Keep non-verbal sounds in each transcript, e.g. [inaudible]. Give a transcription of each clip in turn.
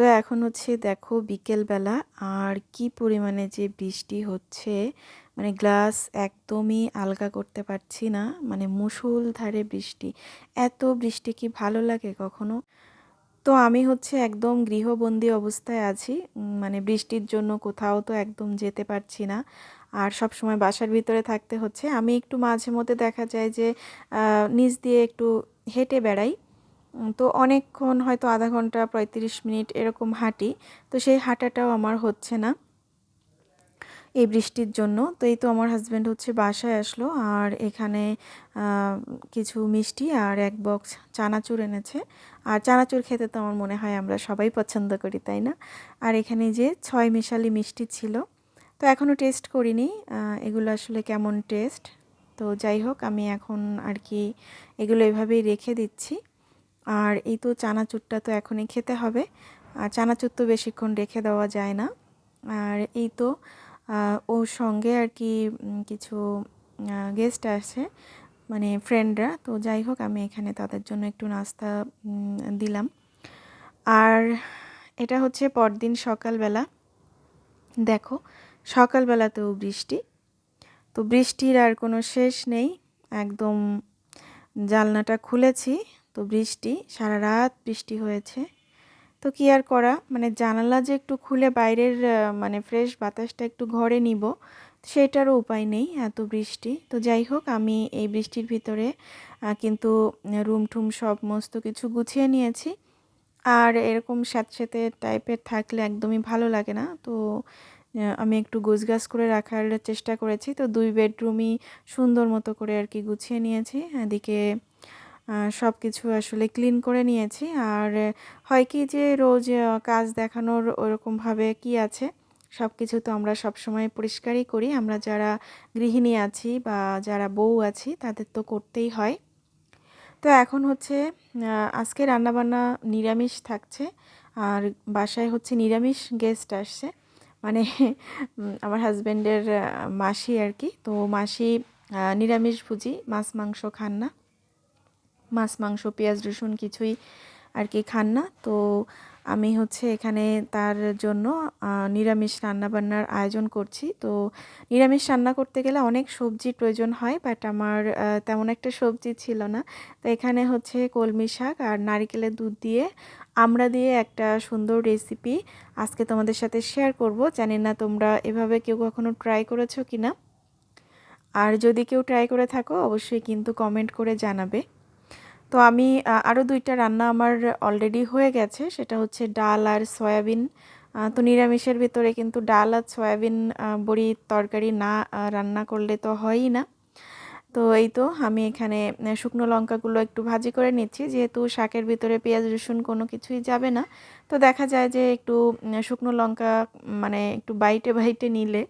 তো এখন হচ্ছে দেখো বিকেলবেলা আর কি পরিমাণে যে বৃষ্টি হচ্ছে মানে গ্লাস একদমই আলগা করতে পারছি না মানে মুষলধারে বৃষ্টি। এত বৃষ্টি কি ভালো লাগে কখনো? তো আমি হচ্ছে একদম গৃহবন্দী অবস্থায় আছি মানে বৃষ্টির জন্য কোথাও তো একদম যেতে পারছি না। আর সব সময় বাসার ভিতরে থাকতে হচ্ছে। আমি একটু মাঝে মধ্যে দেখা যায় যে নিচ দিয়ে একটু হেঁটে বেড়াই। তো অনেকক্ষণ হয়তো আধা ঘণ্টা, পঁয়ত্রিশ মিনিট এরকম হাঁটি, তো সেই হাঁটাটাও আমার হচ্ছে না এই বৃষ্টির জন্য। তো এই তো আমার হাজব্যান্ড হচ্ছে বাসায় আসলো, আর এখানে কিছু মিষ্টি আর এক বক্স চানাচুর এনেছে। আর চানাচুর খেতে তো আমার মনে হয় আমরা সবাই পছন্দ করি, তাই না? আর এখানে যে ছয় মিশালি মিষ্টি ছিল, তো এখনও টেস্ট করিনি। এগুলো আসলে কেমন টেস্ট তো যাই হোক, আমি এখন আর কি এগুলো এভাবেই রেখে দিচ্ছি। আর এই তো চানাচুরটা তো এখনই খেতে হবে। আর চানাচুর তো বেশিক্ষণ রেখে দেওয়া যায় না। আর এই তো ওর সঙ্গে আর কি কিছু গেস্ট আসে মানে ফ্রেন্ডরা তো যাই হোক, আমি এখানে তাদের জন্য একটু নাস্তা দিলাম। আর এটা হচ্ছে পরদিন সকালবেলা। দেখো, সকালবেলাতেও বৃষ্টি। তো বৃষ্টির আর কোনো শেষ নেই। একদম জালনাটা খুলেছি। তো বৃষ্টি, সারা রাত বৃষ্টি হয়েছে। তো কি আর করা? মানে জানালা যে একটু খুলে বাইরের মানে ফ্রেশ বাতাসটা একটু ঘরে নিব, সেটারও উপায় নেই এত বৃষ্টি। তো যাই হোক, আমি এই বৃষ্টির ভিতরে কিন্তু রুম টুম সমস্ত কিছু গুছিয়ে নিয়েছি। আর এরকম স্যাঁতস্যাঁতে টাইপের থাকলে একদমই ভালো লাগে না। তো আমি একটু গোছগাছ করে রাখার চেষ্টা করেছি। তো দুই বেডরুমই সুন্দর মতো করে আর কি গুছিয়ে নিয়েছি। এদিকে সব কিছু আসলে ক্লিন করে নিয়েছি। আর হয় কি যে রোজ কাজ দেখানোর ওরকমভাবে কি আছে সব কিছু তো আমরা সব সময় পরিষ্কারই করি। আমরা যারা গৃহিণী আছি বা যারা বউ আছি, তাদের তো করতেই হয়। তো এখন হচ্ছে আজকে রান্নাবান্না নিরামিষ থাকছে। আর বাসায় হচ্ছে নিরামিষ গেস্ট আসছে। মানে [laughs] আমার হাজব্যান্ডের মাসি আর কি। তো মাসি নিরামিষ ভুজি, মাছ, মাংস খান না। মাছ, মাংস, পেঁয়াজ, রসুন কিছুই আর কি খান না। তো আমি হচ্ছে এখানে তার জন্য নিরামিষ রান্নাবান্নার আয়োজন করছি। তো নিরামিষ রান্না করতে গেলে অনেক সবজির প্রয়োজন হয় বাট আমার তেমন একটা সবজি ছিল না। তো এখানে হচ্ছে কলমি শাক আর নারিকেলের দুধ দিয়ে আমরা দিয়ে একটা সুন্দর রেসিপি আজকে তোমাদের সাথে শেয়ার করব। জানি না তোমরা এভাবে কেউ কখনো ট্রাই করেছ কি না আর যদি কেউ ট্রাই করে থাকো, অবশ্যই কিন্তু কমেন্ট করে জানাবে। তো আমি আরও দুইটা রান্না আমার অলরেডি হয়ে গেছে। সেটা হচ্ছে ডাল আর সয়াবিন। তো নিরামিষের ভিতরে কিন্তু ডাল আর সয়াবিন বড়ির তরকারি না রান্না করলে তো হয়ই না। তো এই তো আমি এখানে শুকনো লঙ্কাগুলো একটু ভাজি করে নিচ্ছি। যেহেতু শাকের ভিতরে পেঁয়াজ, রসুন কোনো কিছুই যাবে না, তো দেখা যায় যে একটু শুকনো লঙ্কা মানে একটু বাইটে বাইটে নিলে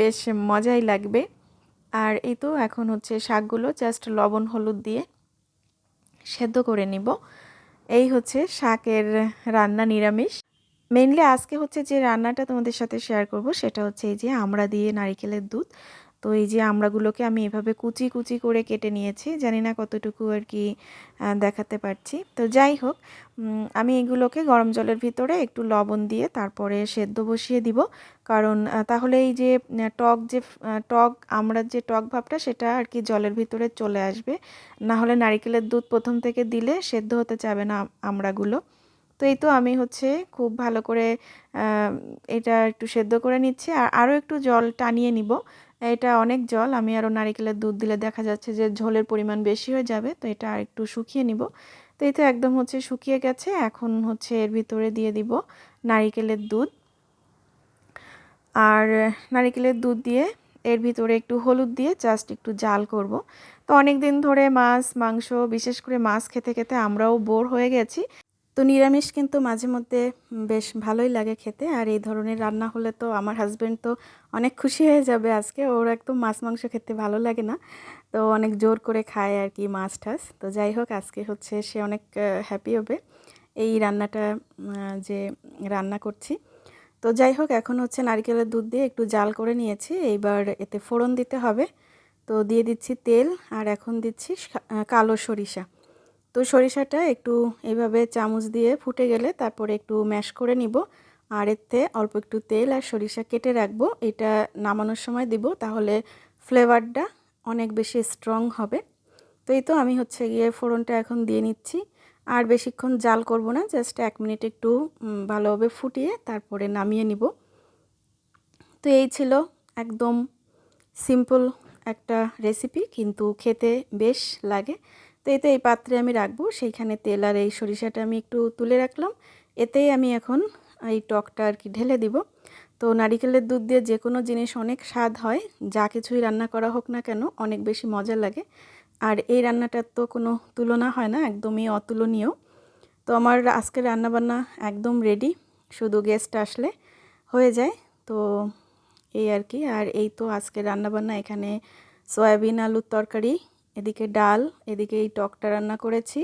বেশ মজাই লাগবে। আর এই তো এখন হচ্ছে শাকগুলো জাস্ট লবণ, হলুদ দিয়ে সেদ্ধ করে নিব। এই হচ্ছে শাকের রান্না নিরামিষ। মেনলি আজকে হচ্ছে যে রান্নাটা তোমাদের সাথে শেয়ার করব, সেটা হচ্ছে এই যে আমরা দিয়ে নারিকেলের দুধ। তো এই যে আমড়াগুলোকে আমি এভাবে কুচি কুচি করে কেটে নিয়েছি, জানি না কতটুকু আর কি দেখাতে পারছি। তো যাই হোক আমি এগুলোকে গরম জলের ভিতরে একটু লবণ দিয়ে তারপরে সেদ্ধ বসিয়ে দিব। কারণ তাহলে এই যে টক যে টক, আমড়ার যে টক ভাবটা, সেটা আর কি জলের ভিতরে চলে আসবে। না হলে নারিকেলের দুধ প্রথম থেকে দিলে সেদ্ধ হতে চাবে না আমড়াগুলো। তো এই তো আমি হচ্ছে খুব ভালো করে এটা একটু সেদ্ধ করে নিচ্ছি। আর আরও একটু জল টানিয়ে নিব। এটা অনেক জল, আমি আরও নারিকেলের দুধ দিলে দেখা যাচ্ছে যে ঝোলের পরিমাণ বেশি হয়ে যাবে, তো এটা আর একটু শুকিয়ে নিব। তো এই তো একদম হচ্ছে শুকিয়ে গেছে, এখন হচ্ছে এর ভিতরে দিয়ে দিব নারিকেলের দুধ। আর নারিকেলের দুধ দিয়ে এর ভিতরে একটু হলুদ দিয়ে জাস্ট একটু জাল করব। তো অনেক দিন ধরে মাছ, মাংস, বিশেষ করে মাছ খেতে খেতে আমরাও বোর হয়ে গেছি। তো নিরামিষ কিন্তু মাঝে মধ্যে বেশ ভালোই লাগে খেতে। আর এই ধরনের রান্না হলে তো আমার হাজব্যান্ড তো অনেক খুশি হয়ে যাবে আজকে। ওর একদম মাছ মাংস খেতে ভালো লাগে না। তো অনেক জোর করে খায় আর কি মাছ টাছ। তো যাই হোক, আজকে হচ্ছে সে অনেক হ্যাপি হবে। এই রান্নাটা যে রান্না করছি। তো যাই হোক, এখন হচ্ছে নারকেলের দুধ দিয়ে একটু জাল করে নিয়েছি। এইবার এতে ফোড়ন দিতে হবে। তো দিয়ে দিচ্ছি তেল। আর এখন দিচ্ছি কালো সরিষা। তো সরিষাটা একটু এইভাবে চামচ দিয়ে ফুটে গেলে তারপরে একটু ম্যাশ করে নিব। আর এতে অল্প একটু তেল আর সরিষা কেটে রাখব। এটা নামানোর সময় দিব, তাহলে ফ্লেভারটা অনেক বেশি স্ট্রং হবে। তো এই তো আমি হচ্ছে গিয়ে ফোড়নটা এখন দিয়ে নিচ্ছি। আর বেশিক্ষণ জাল করব না, জাস্ট এক মিনিট একটু ভালোভাবে ফুটিয়ে তারপরে নামিয়ে নিব। তো এই ছিল একদম সিম্পল একটা রেসিপি, কিন্তু খেতে বেশ লাগে। তো এতে এই পাত্রে আমি রাখব। সেইখানে তেল আর এই সরিষাটা আমি একটু তুলে রাখলাম। এতেই আমি এখন এই টকটা আর কি ঢেলে দিব। তো নারিকেলের দুধ দিয়ে যে কোনো জিনিস অনেক স্বাদ হয়, যা কিছুই রান্না করা হোক না কেন, অনেক বেশি মজা লাগে। আর এই রান্নাটার তো কোনো তুলনা হয় না, একদমই অতুলনীয়। তো আমার আজকে রান্নাবান্না একদম রেডি শুধু গেস্ট আসলে হয়ে যায়। তো এই আর কি, আর এই তো আজকের রান্নাবান্না, এখানে সয়াবিন, আলুর তরকারি এদিকে ডাল, এদিকে এই টকটা রান্না করেছি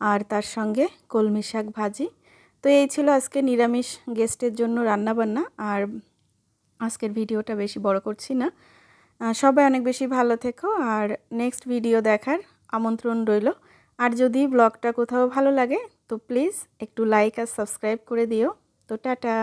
আর তার সঙ্গে কলমি শাক ভাজি। তো এই ছিল আজকে নিরামিষ গেস্টের জন্য রান্নাবান্না আর আজকের ভিডিওটা বেশি বড় করছি না। সবাই অনেক বেশি ভালো থেকো আর নেক্সট ভিডিও দেখার আমন্ত্রণ রইল। আর যদি ব্লগটা কোথাও ভালো লাগে, তো প্লিজ একটু লাইক আর সাবস্ক্রাইব করে দিও। তো টাটা।